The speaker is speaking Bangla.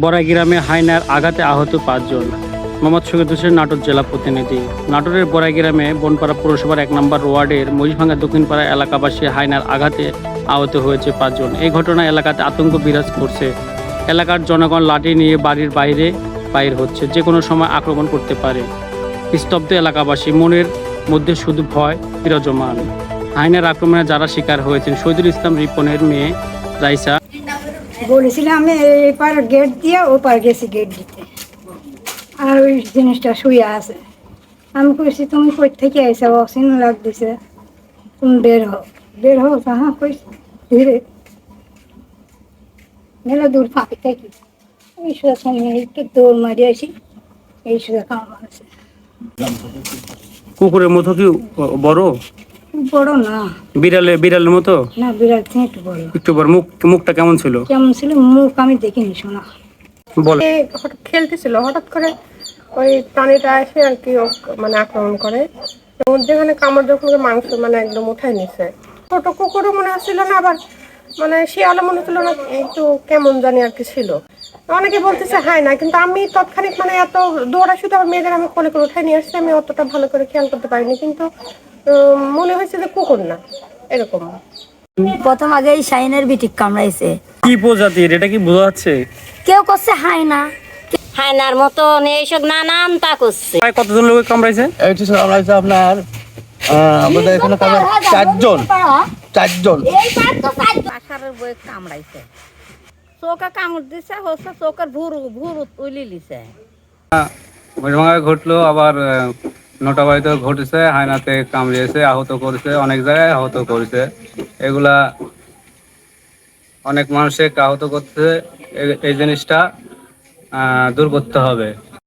বড়াই গ্রামে হাইনার আঘাতে আহত পাঁচজন। মোহাম্মদ শহীদ হোসেন নাটোর জেলা প্রতিনিধি। নাটোরের বড়াই গ্রামে বনপাড়া পৌরসভার এক নম্বর ওয়ার্ডের মহিষভাঙ্গা দক্ষিণপাড়া এলাকাবাসী হাইনার আঘাতে আহত হয়েছে পাঁচজন। এই ঘটনা এলাকাতে আতঙ্ক বিরাজ করছে। এলাকার জনগণ লাঠি নিয়ে বাড়ির বাইরে বাইর হচ্ছে। যে কোনো সময় আক্রমণ করতে পারে। স্তব্ধ এলাকাবাসী মনের মধ্যে শুধু ভয় বিরাজমান। হাইনার আক্রমণে যারা শিকার হয়েছেন, শহীদুল ইসলাম রিপনের মেয়ে রাইসা বলেছিলাম আমি এপার গেট দিয়ে ওপার গেছি গেট দিতে। আর ওই জিনিসটা শুয়ে আছে। আমি কইছি, তুমি কই থেকে আইসা অসিন লাগতেছে তুমি বের হও। বের হও? তাহা কইছি। ধীরে। মেলা দূর ফাঁকি থাকি এই সুদা সামনে একটু দৌড় মারি আসি। এই সুদা কাম আছে। কুকুরের মতো কি বড়? বড় না। বিড়ালে বিড়ালের মতো? না বিড়াল থেকে একটু বড়। একটু বড় মুখ মুখটা কেমন ছিল? কেমন ছিল? মুখ আমি দেখিনি শোনা বলে। হঠাৎ খেলতেছিল হঠাৎ করে ওই প্রাণীটা এসে আর কি মানে আক্রমণ করে। যেখানে কামড় যখন মাংস মানে একদম উঠাই নিছে। ছোট কুকুরও মনে হচ্ছিল না আবার মানে শিয়ালও মনে হচ্ছিল না একটু কেমন জানি আর কি ছিল। অনেকে বলতেছে হায় না কিন্তু আমি তৎক্ষণিক মানে এত দৌড়া শুধু আমার মেয়েদের আমি কোলে করে উঠাই নিয়ে আসছি আমি অতটা ভালো করে খেয়াল করতে পারিনি। কিন্তু মনে হয়েছে যে কুকুর না এরকম। প্রথম আগে এই শাইনের বিটিক কামড়াইছে। কি প্রজাতির এটা? কি বোঝা যাচ্ছে? কেউ করছে হাই না হায়নার মতন এইসব নানান তা করছে। প্রায় কতজন লোকে কামড়াইছে? এইটি সামলাইছে আপনার আহ, আমাদের এখানে কামে চারজন। চারজন। আষাঢ়ের বই কামড়াইছে। চোখে কামড় দিছে হচ্ছে চোখের ভুরু ভুরু তুলি লিছে। ঘটলো আবার আহ, নটা বাড়িতে ঘটেছে, হায়নাতে কামড়িয়েছে, আহত করেছে, অনেক জায়গায় আহত করেছে। এগুলা অনেক মানুষকে আহত করছে এ- এই জিনিসটা দূর করতে হবে।